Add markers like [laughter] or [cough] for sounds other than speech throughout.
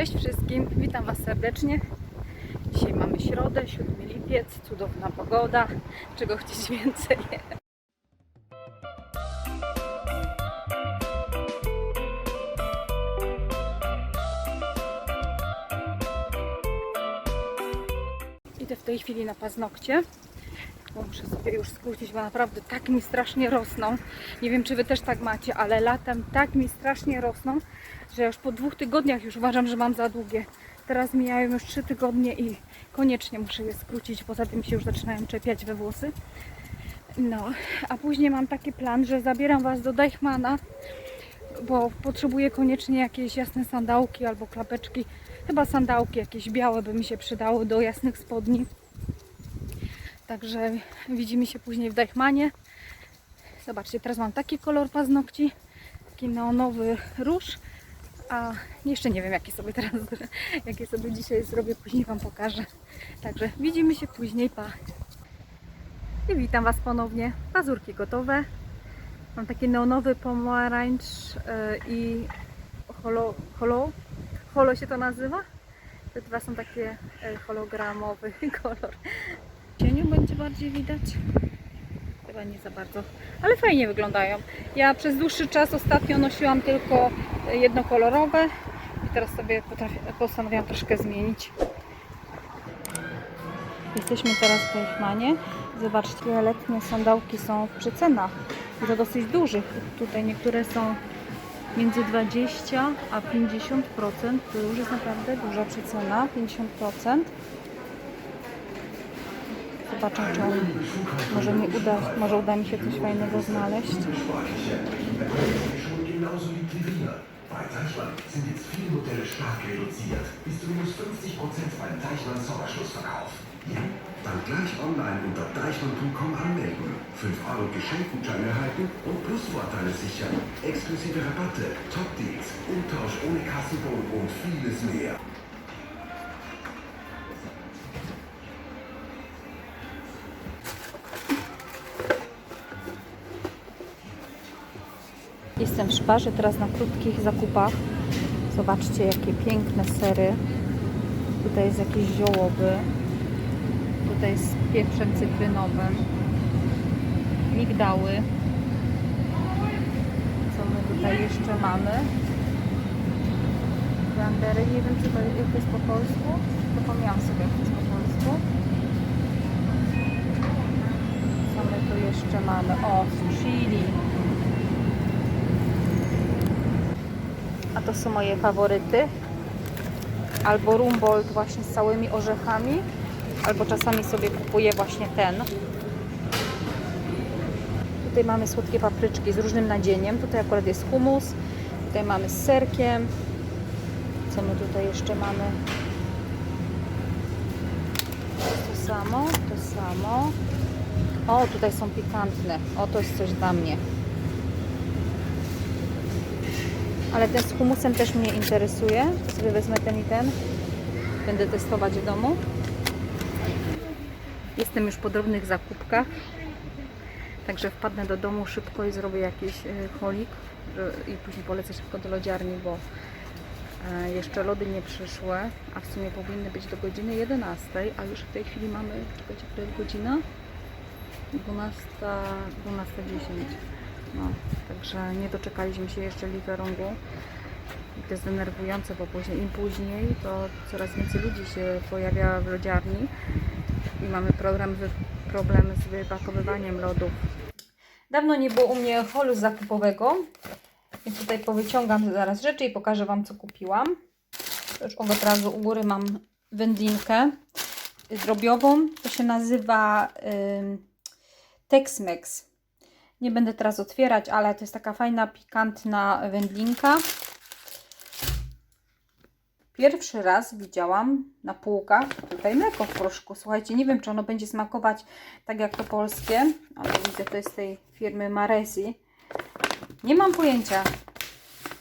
Cześć wszystkim, witam Was serdecznie. Dzisiaj mamy środę, 7 lipiec, cudowna pogoda. Czego chcieć więcej? Idę w tej chwili na paznokcie. Muszę sobie już skrócić, bo naprawdę tak mi strasznie rosną. Nie wiem, czy Wy też tak macie, ale latem tak mi strasznie rosną, że już po dwóch tygodniach już uważam, że mam za długie. Teraz mijają już trzy tygodnie i koniecznie muszę je skrócić, poza tym się już zaczynają czepiać we włosy. No, a później mam taki plan, że zabieram Was do Deichmana, bo potrzebuję koniecznie jakieś jasne sandałki albo klapeczki. Chyba sandałki jakieś białe by mi się przydały do jasnych spodni. Także widzimy się później w Deichmanie. Zobaczcie, teraz mam taki kolor paznokci, taki neonowy róż, a jeszcze nie wiem jaki sobie teraz, [laughs] jakie sobie dzisiaj zrobię, później Wam pokażę. Także widzimy się później, pa! I witam Was ponownie, pazurki gotowe. Mam taki neonowy pomarańcz yy, i holo, holo, holo się to nazywa. Te dwa są takie yy, hologramowy [laughs] kolor. Cieniu będzie bardziej widać. Chyba nie za bardzo, ale fajnie wyglądają. Ja przez dłuższy czas ostatnio nosiłam tylko jednokolorowe i teraz sobie postanowiłam troszkę zmienić. Jesteśmy teraz w Deichmanie. Zobaczcie, letnie sandałki są w przecenach. I dosyć dużych. Tutaj niektóre są między 20 a 50%. To już jest naprawdę duża przecena. 50%. Zobaczę, czy on, może, mi uda, może uda mi się coś fajnego znaleźć. Deichmann sind jetzt viele Modelle stark reduziert. Bis zu minus 50% beim Deichmann Sommerschlussverkauf. Ja? Dann gleich online unter deichmann.com anmelden. 5 Euro Geschenkgutschein erhalten und Plusvorteile sichern. Exklusive Rabatte, Top-Deals, Umtausch ohne Kassenbon und vieles mehr. Jestem w szparze teraz na krótkich zakupach. Zobaczcie, jakie piękne sery. Tutaj jest jakiś ziołowy. Tutaj jest pieprzem cytrynowym. Migdały. Co my tutaj jeszcze mamy? Grandery. Nie wiem, czy to, to jest po polsku. Zapomniałam sobie, jak to jest po polsku. Co my tu jeszcze mamy? O, chili. A to są moje faworyty. Albo Rumbold właśnie z całymi orzechami, albo czasami sobie kupuję właśnie ten. Tutaj mamy słodkie papryczki z różnym nadzieniem. Tutaj akurat jest humus. Tutaj mamy z serkiem. Co my tutaj jeszcze mamy? To samo, to samo. O, tutaj są pikantne. O, to jest coś dla mnie. Ale ten z humusem też mnie interesuje. Sobie wezmę ten i ten. Będę testować w domu. Jestem już po drobnych zakupkach. Także wpadnę do domu szybko i zrobię jakiś e, cholik. że- I później polecę szybko do lodziarni, bo e, jeszcze lody nie przyszły. A w sumie powinny być do godziny 11. A już w tej chwili mamy, czekajcie, która jest godzina? 12, 12.10. No, także nie doczekaliśmy się jeszcze Lieferungu. I to jest denerwujące, bo później, im później, to coraz więcej ludzi się pojawia w lodziarni i mamy problem, problem z wypakowywaniem lodów. Dawno nie było u mnie holu zakupowego, więc tutaj powyciągam zaraz rzeczy i pokażę Wam, co kupiłam. Już od razu u góry mam wędlinkę drobiową. To się nazywa ym, Tex-Mex. Nie będę teraz otwierać, ale to jest taka fajna, pikantna wędlinka. Pierwszy raz widziałam na półkach tutaj mleko w proszku. Słuchajcie, nie wiem, czy ono będzie smakować tak jak to polskie, ale widzę, to jest tej firmy Maresi. Nie mam pojęcia,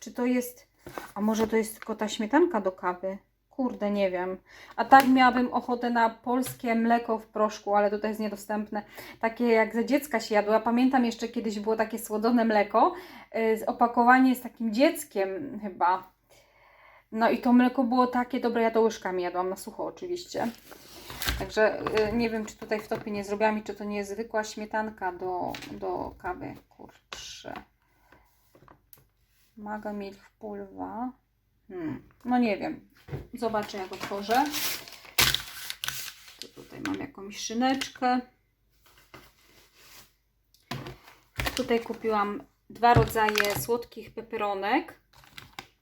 czy to jest, a może to jest tylko ta śmietanka do kawy. Kurde, nie wiem. A tak miałabym ochotę na polskie mleko w proszku, ale tutaj jest niedostępne. Takie jak za dziecka się jadło. Ja pamiętam jeszcze kiedyś było takie słodzone mleko. y, z- Opakowanie z takim dzieckiem chyba. No i to mleko było takie dobre, ja to łyżkami jadłam na sucho oczywiście. Także y, nie wiem, czy tutaj w topie nie zrobiłam i czy to nie jest zwykła śmietanka do, do kawy. Kurczę. Maga milk pulwa. Hmm. No nie wiem. Zobaczę jak otworzę. To tutaj mam jakąś szyneczkę. Tutaj kupiłam dwa rodzaje słodkich peperonek.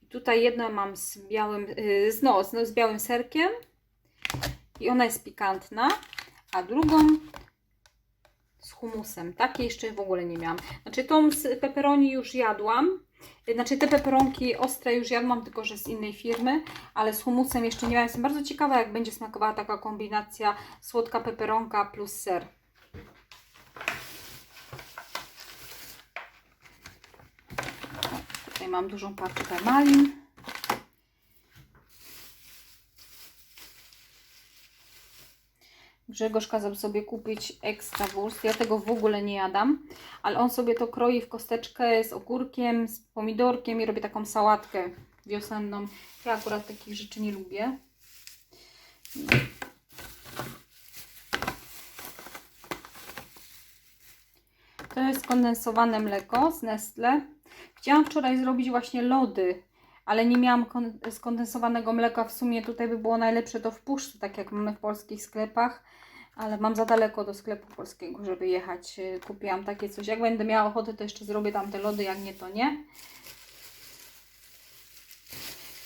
Tutaj jedno mam z białym, y, z, no, z, z białym serkiem i ona jest pikantna, a drugą z humusem. Takiej jeszcze w ogóle nie miałam. Znaczy tą z peperoni już jadłam. Znaczy te peperonki ostre już jadłam, tylko że z innej firmy, ale z humusem jeszcze nie miałam. Jestem bardzo ciekawa, jak będzie smakowała taka kombinacja słodka peperonka plus ser. Tutaj mam dużą paczkę malin. Grzegorz kazał sobie kupić ekstra wurst. Ja tego w ogóle nie jadam, ale on sobie to kroi w kosteczkę z ogórkiem, z pomidorkiem i robi taką sałatkę wiosenną. Ja akurat takich rzeczy nie lubię. No. To jest kondensowane mleko z Nestle. Chciałam wczoraj zrobić właśnie lody, ale nie miałam kon- skondensowanego mleka. W sumie tutaj by było najlepsze to w puszce, tak jak mamy w polskich sklepach, ale mam za daleko do sklepu polskiego, żeby jechać. Y, Kupiłam takie coś. Jak będę miała ochotę, to jeszcze zrobię tam te lody, jak nie, to nie.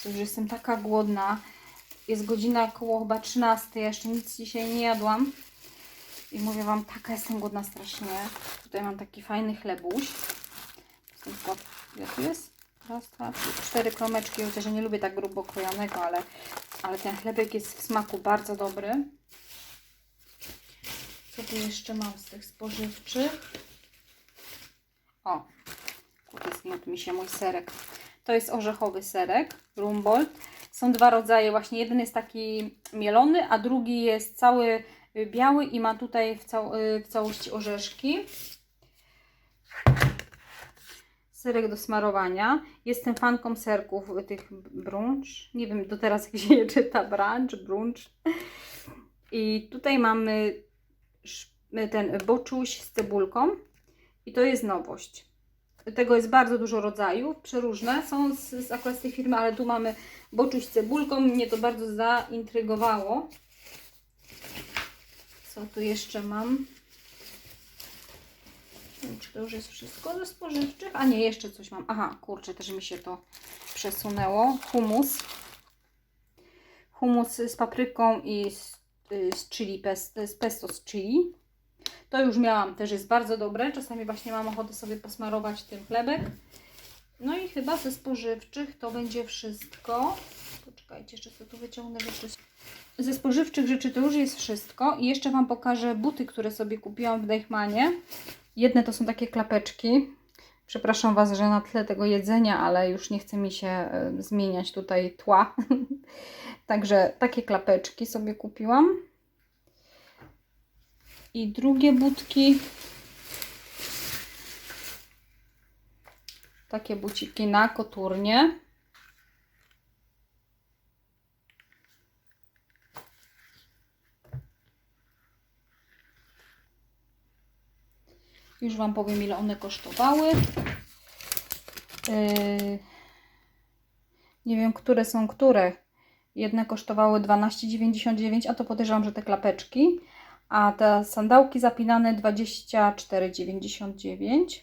Cóż, jestem taka głodna. Jest godzina około chyba 13. Ja jeszcze nic dzisiaj nie jadłam. I mówię Wam, taka jestem głodna strasznie. Tutaj mam taki fajny chlebuś. Ile tu jest? Raz, dwa, trzy, cztery kromeczki, chociaż ja nie lubię tak grubo krojonego, ale, ale ten chlebek jest w smaku bardzo dobry. Co tu jeszcze mam z tych spożywczych? O, kurde, zgniótł mi się mój serek. To jest orzechowy serek, Rumbold. Są dwa rodzaje, właśnie jeden jest taki mielony, a drugi jest cały biały i ma tutaj w, cał w całości orzeszki. Serek do smarowania. Jestem fanką serków tych brunch. Nie wiem do teraz jak się je czyta, brunch, brunch. I tutaj mamy ten boczuś z cebulką. I to jest nowość. Tego jest bardzo dużo rodzajów, przeróżne. Są z, z akurat z tej firmy, ale tu mamy boczuś z cebulką. Mnie to bardzo zaintrygowało. Co tu jeszcze mam? Czy to już jest wszystko ze spożywczych? A nie, jeszcze coś mam. Aha, kurczę, też mi się to przesunęło. Humus. Humus z papryką i z, y, z chili, z pesto z chili. To już miałam, też jest bardzo dobre. Czasami właśnie mam ochotę sobie posmarować tym chlebek. No i chyba ze spożywczych to będzie wszystko. Poczekajcie, jeszcze sobie tu wyciągnę. Ze spożywczych rzeczy to już jest wszystko. I jeszcze Wam pokażę buty, które sobie kupiłam w Deichmanie. Jedne to są takie klapeczki. Przepraszam Was, że na tle tego jedzenia, ale już nie chce mi się e, zmieniać tutaj tła. [laughs] Także takie klapeczki sobie kupiłam. I drugie budki. Takie buciki na koturnie. Już Wam powiem, ile one kosztowały. Yy, nie wiem, które są które. Jedne kosztowały 12,99, a to podejrzewam, że te klapeczki. A te sandałki zapinane 24,99.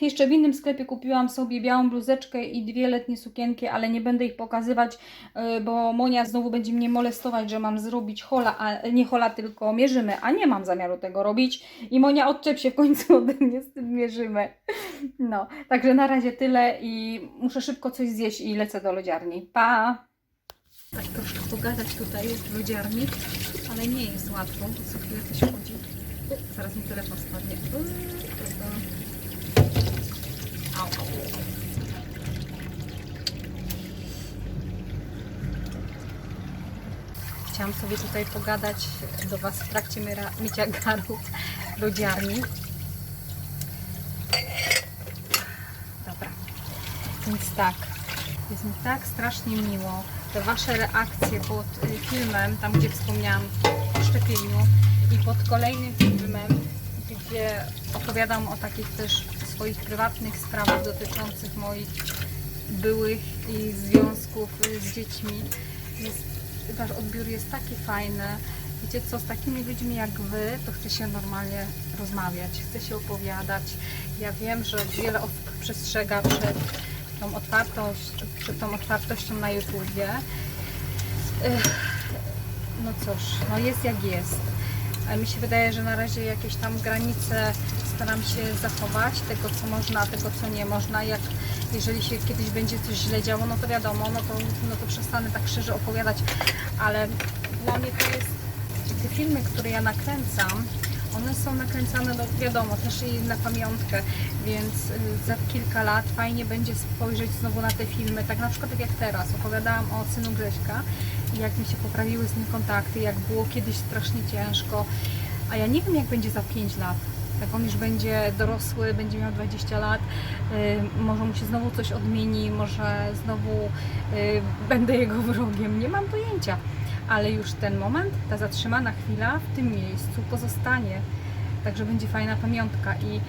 Jeszcze w innym sklepie kupiłam sobie białą bluzeczkę i dwie letnie sukienki, ale nie będę ich pokazywać, yy, bo Monia znowu będzie mnie molestować, że mam zrobić hola, a nie hola, tylko mierzymy, a nie mam zamiaru tego robić. I Monia, odczep się w końcu [laughs] ode mnie z tym mierzymy. No, także na razie tyle i muszę szybko coś zjeść i lecę do lodziarni. Pa! Tak troszkę pogadać tutaj w lodziarni, ale nie jest łatwo, bo co chwilę coś chodzi. Zaraz mi telefon spadnie. Uuu. Chciałam sobie tutaj pogadać do Was w trakcie mycia garów w lodziarni. Dobra, więc tak. Jest mi tak strasznie miło. Te Wasze reakcje pod y, filmem, tam gdzie wspomniałam o szczepieniu i pod kolejnym filmem, gdzie opowiadam o takich też swoich prywatnych sprawach dotyczących moich byłych i związków z dziećmi. Jest, wasz odbiór jest taki fajny. Wiecie co, z takimi ludźmi jak Wy, to chce się normalnie rozmawiać, chce się opowiadać. Ja wiem, że wiele osób przestrzega przed tą otwartość, przed tą otwartością na YouTubie. No cóż, no jest jak jest. Mi się wydaje, że na razie jakieś tam granice staram się zachować, tego co można, tego co nie można. Jak jeżeli się kiedyś będzie coś źle działo, no to wiadomo, no to, no to przestanę tak szczerze opowiadać, ale dla mnie to jest te filmy, które ja nakręcam, one są nakręcane, no wiadomo, też i na pamiątkę, więc y, za kilka lat fajnie będzie spojrzeć znowu na te filmy, tak na przykład jak teraz, opowiadałam o synu Grześka i jak mi się poprawiły z nim kontakty, jak było kiedyś strasznie ciężko, a ja nie wiem jak będzie za 5 lat. Jak on już będzie dorosły, będzie miał 20 lat, y, może mu się znowu coś odmieni, może znowu y, będę jego wrogiem, nie mam pojęcia. Ale już ten moment, ta zatrzymana chwila w tym miejscu pozostanie. Także będzie fajna pamiątka. I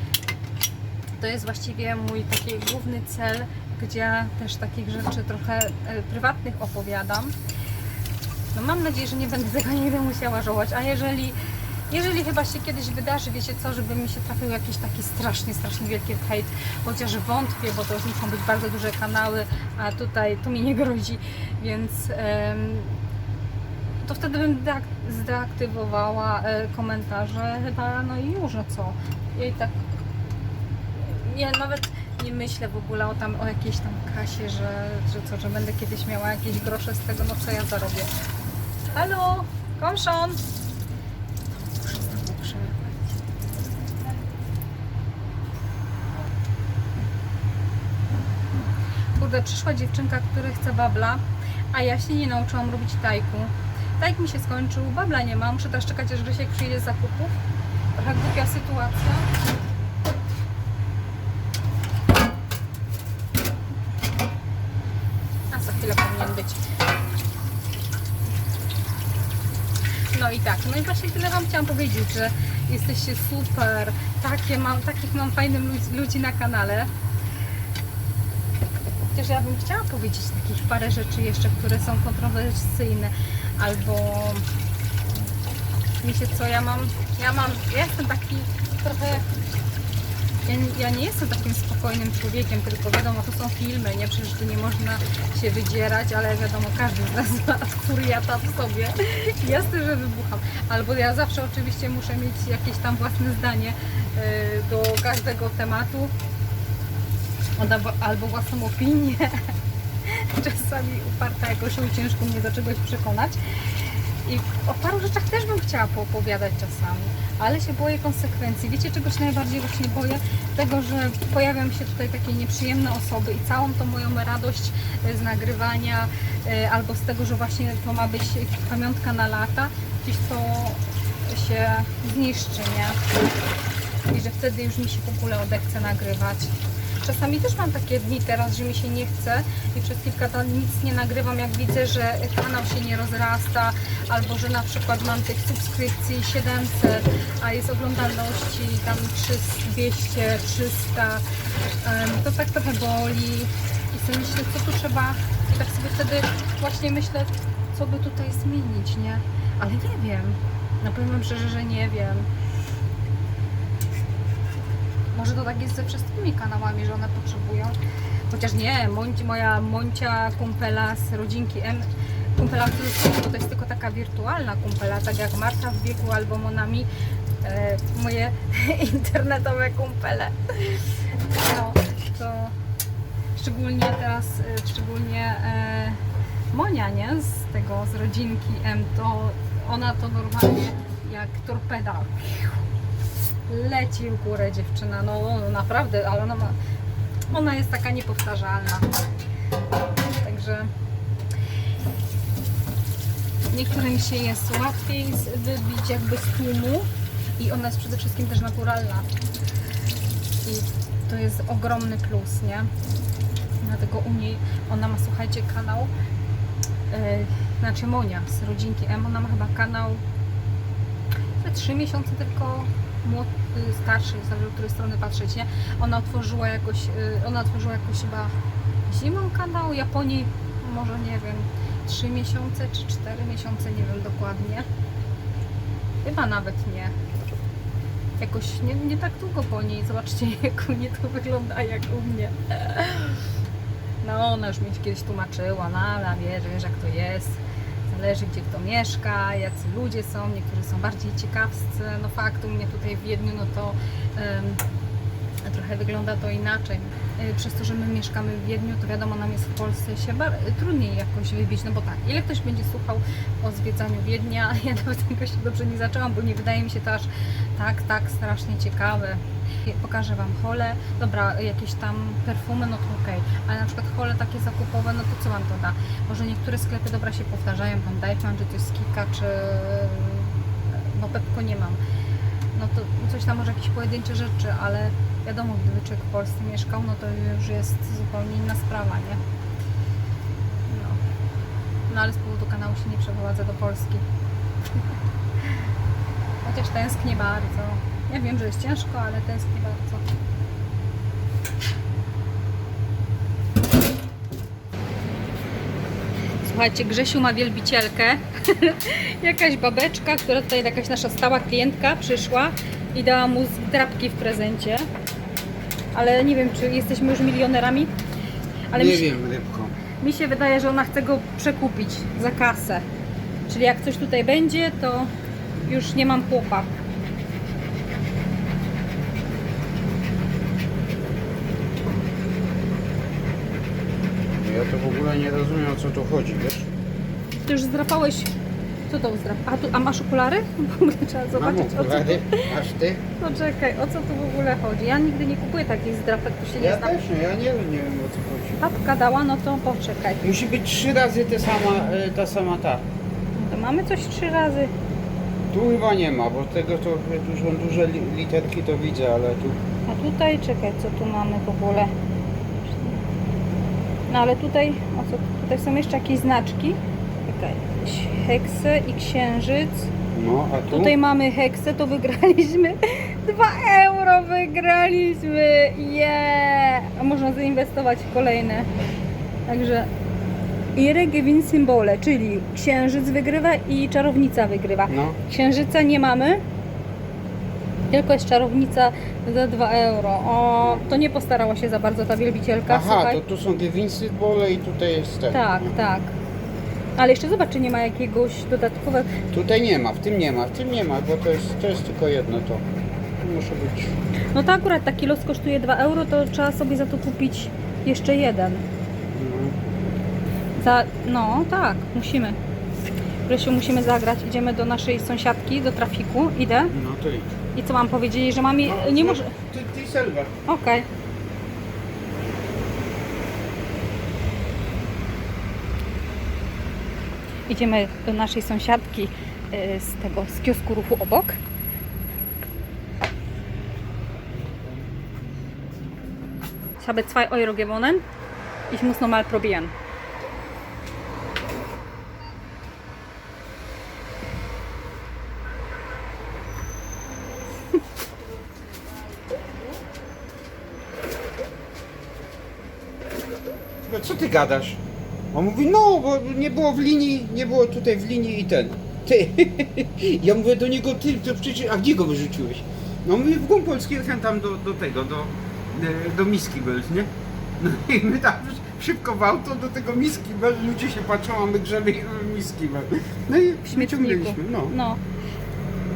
to jest właściwie mój taki główny cel, gdzie też takich rzeczy trochę e, prywatnych opowiadam. No mam nadzieję, że nie będę tego nigdy musiała żałować, a jeżeli jeżeli chyba się kiedyś wydarzy, wiecie co, żeby mi się trafił jakiś taki strasznie, strasznie wielki hejt, chociaż wątpię, bo to już muszą być bardzo duże kanały, a tutaj tu mi nie grozi, więc em, to wtedy bym deak- zdeaktywowała e, komentarze chyba, no i już, no co. Ja i tak ja nawet nie myślę w ogóle o tam o jakiejś tam kasie, że, że co, że będę kiedyś miała jakieś grosze z tego, no co ja zarobię. Halo, komszon! Muszę znowu przerwać. Kurde, przyszła dziewczynka, która chce babla, a ja się nie nauczyłam robić tajku. Tajk mi się skończył, babla nie ma, muszę teraz czekać, aż Grzesiek przyjdzie z zakupów. Trochę głupia sytuacja. A za chwilę powinien być. No i tak, no i właśnie tyle Wam chciałam powiedzieć, że jesteście super, takie mam, takich mam fajnych ludzi, na kanale. Chociaż ja bym chciała powiedzieć takich parę rzeczy jeszcze, które są kontrowersyjne, albo wiecie co, ja mam, ja mam, ja jestem taki trochę ja, ja nie jestem takim spokojnym człowiekiem, tylko wiadomo, to są filmy, nie? Przecież tu nie można się wydzierać, ale wiadomo, każdy z nas ma [laughs] furiata w sobie. Jasne, że wybucham. Albo ja zawsze oczywiście muszę mieć jakieś tam własne zdanie y, do każdego tematu. Albo- Albo własną opinię. [laughs] Czasami uparta jakoś ciężko mnie do czegoś przekonać. I o paru rzeczach też bym chciała poopowiadać czasami, ale się boję konsekwencji. Wiecie, czego się najbardziej właśnie boję? Tego, że pojawią się tutaj takie nieprzyjemne osoby i całą tą moją radość e, z nagrywania e, albo z tego, że właśnie to ma być pamiątka na lata, gdzieś to się zniszczy, nie? I że wtedy już mi się w ogóle odechce nagrywać. Czasami też mam takie dni teraz, że mi się nie chce i przez kilka dni nic nie nagrywam, jak widzę, że kanał się nie rozrasta, albo że na przykład mam tych subskrypcji 700, a jest oglądalności tam 300, 200, 300, em, to tak trochę boli i sobie myślę, co tu trzeba, i tak sobie wtedy właśnie myślę, co by tutaj zmienić, nie? Ale nie wiem, no powiem szczerze, że nie wiem. Może to tak jest ze wszystkimi kanałami, że one potrzebują. Chociaż nie, Monci, moja Moncia kumpela z rodzinki M, kumpela to jest tylko taka wirtualna kumpela, tak jak Marta w wieku albo Monami, e, moje [laughs] internetowe kumpele. No, to szczególnie teraz, e, szczególnie e, Monia, nie? Z tego, z rodzinki M, to ona to normalnie jak torpeda leci w górę dziewczyna, no no, naprawdę, ale ona ma, ona jest taka niepowtarzalna. Także niektórym się jest łatwiej wybić jakby z tłumu i ona jest przede wszystkim też naturalna. I to jest ogromny plus, nie? Dlatego u niej, ona ma, słuchajcie, kanał, yy, znaczy Monia z rodzinki M, ona ma chyba kanał te 3 miesiące tylko starszy, zależy od której strony patrzeć, nie? Ona otworzyła jakoś, y, ona otworzyła jakoś chyba zimą kanał Japonii, może nie wiem, 3 miesiące czy 4 miesiące, nie wiem dokładnie. Chyba nawet nie. Jakoś nie, nie tak długo po niej. Zobaczcie, [laughs] jak u niej to wygląda, jak u mnie. No, ona już mi kiedyś tłumaczyła, no ale wiesz, wiesz jak to jest. Zależy gdzie kto mieszka, jacy ludzie są, niektórzy są bardziej ciekawscy. No fakt, u mnie tutaj w Wiedniu, no to em, trochę wygląda to inaczej. Y, Przez to, że my mieszkamy w Wiedniu, to wiadomo, nam jest w Polsce się bar- trudniej jakoś wybić, no bo tak, ile ktoś będzie słuchał o zwiedzaniu Wiednia, [laughs] ja nawet tego się dobrze nie zaczęłam, bo nie wydaje mi się to aż tak, tak strasznie ciekawe. Pokażę Wam hole, dobra, jakieś tam perfumy, no to okej, ale na przykład hole takie zakupowe, no to co Wam to da? Może niektóre sklepy dobra się powtarzają, tam Deichmann, czy to jest Kika, czy no Pepko nie mam. No to coś tam może jakieś pojedyncze rzeczy, ale wiadomo, gdyby człowiek w Polsce mieszkał, no to już jest zupełnie inna sprawa, nie? No, no ale z powodu kanału się nie przeprowadzę do Polski. [laughs] Chociaż tęsknię bardzo. Ja wiem, że jest ciężko, ale tęsknię bardzo. Słuchajcie, Grzesiu ma wielbicielkę. [laughs] jakaś babeczka, która tutaj jakaś nasza stała klientka przyszła i dała mu drapki w prezencie. Ale nie wiem, czy jesteśmy już milionerami. Ale nie mi się, wiem, rybko. mi się wydaje, że ona chce go przekupić za kasę. Czyli jak coś tutaj będzie, to już nie mam chłopa. Ja to w ogóle nie rozumiem o co tu chodzi, wiesz? Ty już zdrapałeś. Co to zdrap? A, tu, a masz okulary? [laughs] W ogóle trzeba Mam zobaczyć o co okulary, aż ty? No czekaj, o co tu w ogóle chodzi? Ja nigdy nie kupuję takich zdrapek, tu się nie Ja znam. też nie, ja nie, wiem, nie wiem o co chodzi. Babka dała, no to poczekaj. Musi być trzy razy te sama, e, ta sama ta. To mamy coś trzy razy. Tu chyba nie ma, bo tego to tu są duże li- literki to widzę, ale tu... A tutaj, czekaj, co tu mamy w ogóle? No ale tutaj, o co, tutaj są jeszcze jakieś znaczki. Czekaj, heksy i księżyc. No, a tu? Tutaj mamy heksę, to wygraliśmy. [laughs] 2 euro wygraliśmy! Yeah! A można zainwestować w kolejne. Także Ihre Gewinn symbole, czyli księżyc wygrywa i czarownica wygrywa. No, Księżyca nie mamy, tylko jest czarownica za 2 euro. O, to nie postarała się za bardzo ta wielbicielka, aha, słuchaj. to tu są Gewinsy bole i tutaj jest ten. Tak, tak. Ale jeszcze zobacz, czy nie ma jakiegoś dodatkowego. Tutaj nie ma, w tym nie ma, w tym nie ma, bo to jest, to jest tylko jedno to. Muszę być... No to akurat taki los kosztuje 2 euro, to trzeba sobie za to kupić jeszcze jeden. No. Za, no tak, musimy. Grzesiu, musimy zagrać. Idziemy do naszej sąsiadki, do trafiku. Idę. No to idź. I co mam powiedzieć, że mam jej... No, Nie no, może... Ty, ty Selwa. Okej. Idziemy do naszej sąsiadki y, z tego, z kiosku ruchu obok. Ich habe 2 Euro gewonnen. Ich muss nochmal probieren. Gadasz? On mówi, no, bo nie było w linii, nie było tutaj w linii i ten. Ty. [laughs] Ja mówię do niego, ty, to przecież, a gdzie go wyrzuciłeś? No mówię, w głąb Polski jechałem tam do, do tego, do, e, do Miski Belt, nie? No i my tam szybko w auto do tego Miski Belt, ludzie się patrzą, a my grzemy Miski Belt. No i wyciągnęliśmy, no. no.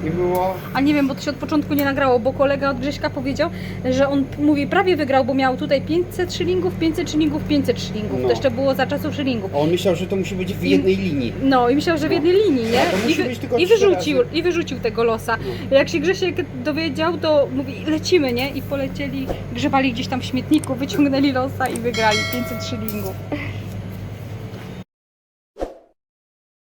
I było, A nie wiem, bo to się od początku nie nagrało, bo kolega od Grześka powiedział, że on mówi prawie wygrał, bo miał tutaj 500 szylingów, 500 szylingów, 500 szylingów. No. To jeszcze było za czasów szylingów. on myślał, że to musi być w jednej linii. No i myślał, że w jednej linii, nie? A to I, wy, i, wyrzucił, razy. I wyrzucił tego losa. No. Jak się Grzesiek dowiedział, to mówi lecimy, nie? I polecieli, grzebali gdzieś tam w śmietniku, wyciągnęli losa i wygrali 500 szylingów.